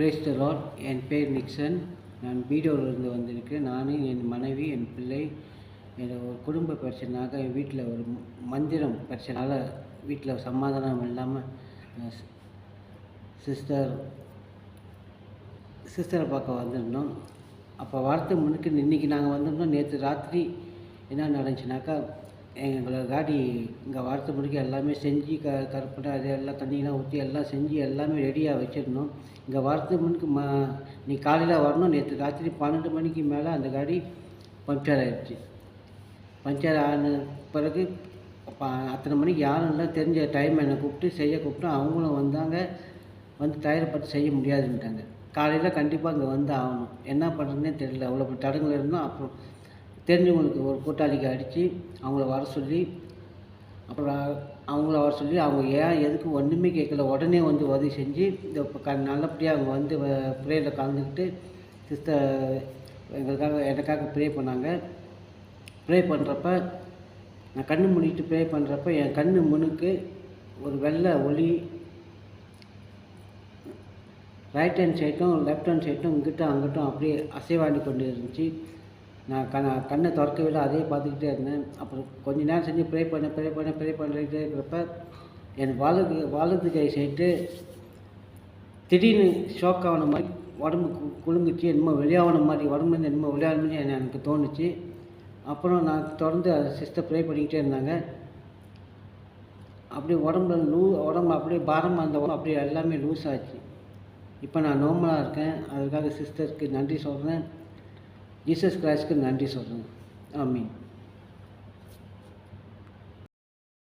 Brace Lord என் பேர் Nixon. நான் வீடியோவிலிருந்து வந்திருக்கேன். நான் என் மனைவி என் பிள்ளை என் ஒரு குடும்ப பிரச்சனையாக என் வீட்டில் ஒரு மந்திரம் பிரச்சனையால் வீட்டில் சமாதானம் இல்லாமல் சிஸ்டர் சிஸ்டரை பார்க்க வந்திருந்தோம். அப்போ வார்த்தை முன்னுக்கு இன்றைக்கி நாங்கள் வந்திருந்தோம். நேற்று ராத்திரி என்ன நடந்துச்சுனாக்கா எங்களை காடி இங்கே வார்த்தை முடிக்க எல்லாமே செஞ்சு க கருப்பட்டை அது எல்லாம் தண்ணியெலாம் ஊற்றி எல்லாம் செஞ்சு எல்லாமே ரெடியாக வச்சுருந்தோம். இங்கே வாரத்து முன்னுக்கு ம நீ காலையில் வரணும் நேற்று ராத்திரி பன்னெண்டு மணிக்கு மேலே அந்த காடி பஞ்சர் ஆகிடுச்சு பஞ்சர் ஆன பிறகு அத்தனை மணிக்கு யாரும் இல்லை தெரிஞ்ச டைம் என்னை கூப்பிட்டு செய்ய கூப்பிட்டு அவங்களும் வந்தாங்க. வந்து டயர் பட்டு செய்ய முடியாதுன்ட்டாங்க. காலையில் கண்டிப்பாக இங்கே வந்து ஆகணும். என்ன பண்ணுறதுனே தெரியல. அவ்வளோ தடங்கள் இருந்தோம் அப்புறம் தெரிஞ்சவங்களுக்கு ஒரு கூட்டாளிக்கு அடித்து அவங்கள வர சொல்லி அப்புறம் அவங்கள வர சொல்லி அவங்க ஏன் எதுக்கு ஒன்றுமே கேட்கல. உடனே வந்து உதவி செஞ்சு இந்த க நல்லபடியாக அவங்க வந்து ப்ரேயரில் கலந்துக்கிட்டு சிஸ்டர் எங்களுக்காக எனக்காக ப்ரே பண்ணாங்க. ப்ரே பண்ணுறப்ப நான் கண் மூடிட்டு ப்ரே பண்ணுறப்ப என் கண் முனுக்கு ஒரு வெள்ளை ஒளி ரைட் ஹேண்ட் சைட்டும் லெஃப்ட் ஹேண்ட் சைட்டும் இங்கிட்டும் அங்கிட்டும் அப்படியே அசைவாடி கொண்டு இருந்துச்சு. நான் கண்ணை கண்ணை திறக்க விட அதே பார்த்துக்கிட்டே இருந்தேன். அப்புறம் கொஞ்ச நேரம் செஞ்சு ப்ரே பண்ண ப்ரே பண்ண ப்ரே பண்ணிட்டே இருக்கிறப்ப என் வலது வலது கை சைட்டு திடீர்னு ஷாக் ஆகின மாதிரி உடம்பு குலுங்குச்சு என்னமோ வெளியாகின மாதிரி உடம்புலேருந்து என்னமோ வெளியாகன எனக்கு- எனக்கு தோணுச்சு. அப்புறம் நான் தொடர்ந்து சிஸ்டர் ப்ரே பண்ணிக்கிட்டே இருந்தாங்க. அப்படியே உடம்புல லூ உடம்பு அப்படியே பாரமாக இருந்த உடம்பு அப்படியே எல்லாமே லூஸ் ஆச்சு. இப்போ நான் நார்மலாக இருக்கேன். அதுக்காக சிஸ்டருக்கு நன்றி சொல்கிறேன் ஜீசஸ் கிரைஸ்க்கு நன்றி சொல்கிறேன் ஆமீன்.